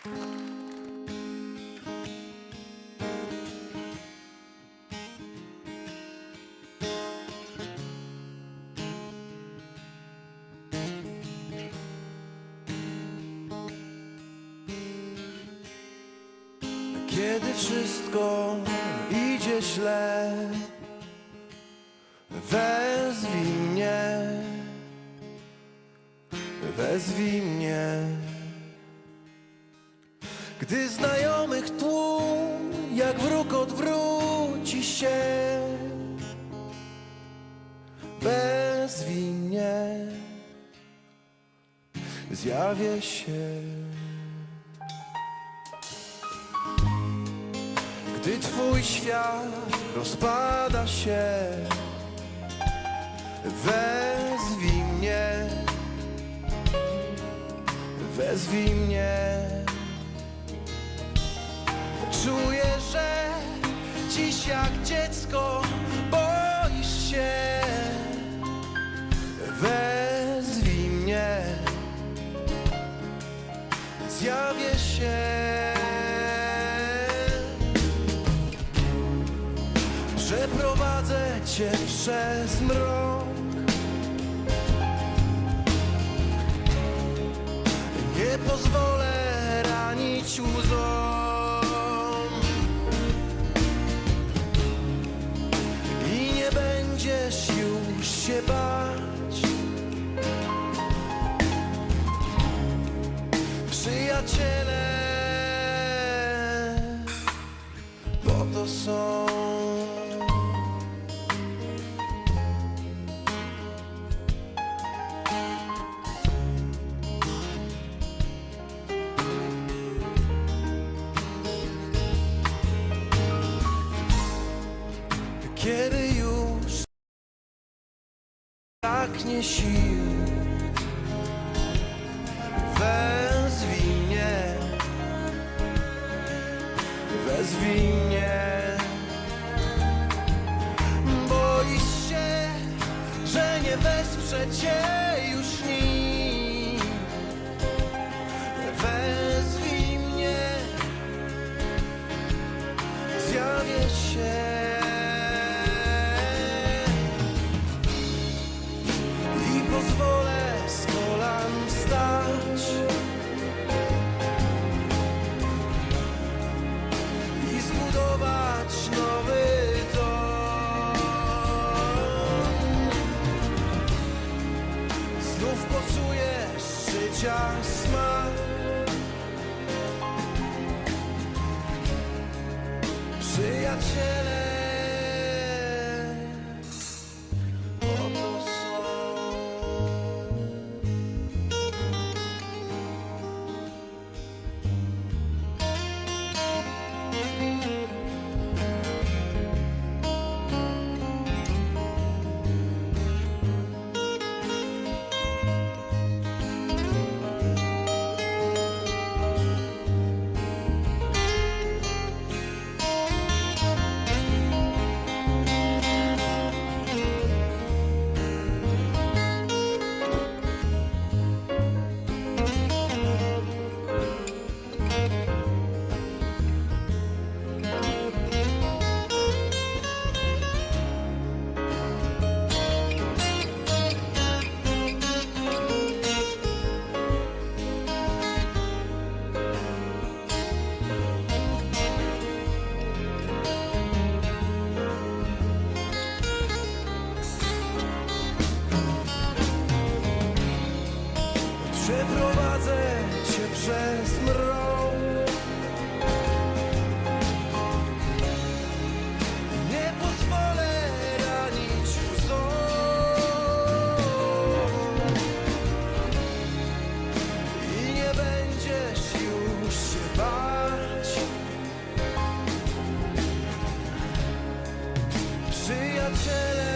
Kiedy wszystko idzie źle, wezwij mnie, wezwij mnie. Gdy znajomych tłum, jak wróg odwróci się, wezwij mnie, zjawię się. Gdy twój świat rozpada się Wezwij mnie. Wezwij mnie Czuję, że dziś jak dziecko boisz się. Wezwij mnie. Zjawię się. Przeprowadzę cię przez mrok się bać Przyjaciele po to są Kiedy braknie sił. Wezwij Wezwij Boisz się, że nie wesprze cię już pozwolę z kolan wstać. I zbudować nowy dom. Znów poczujesz życia smak Przyjaciele Chile.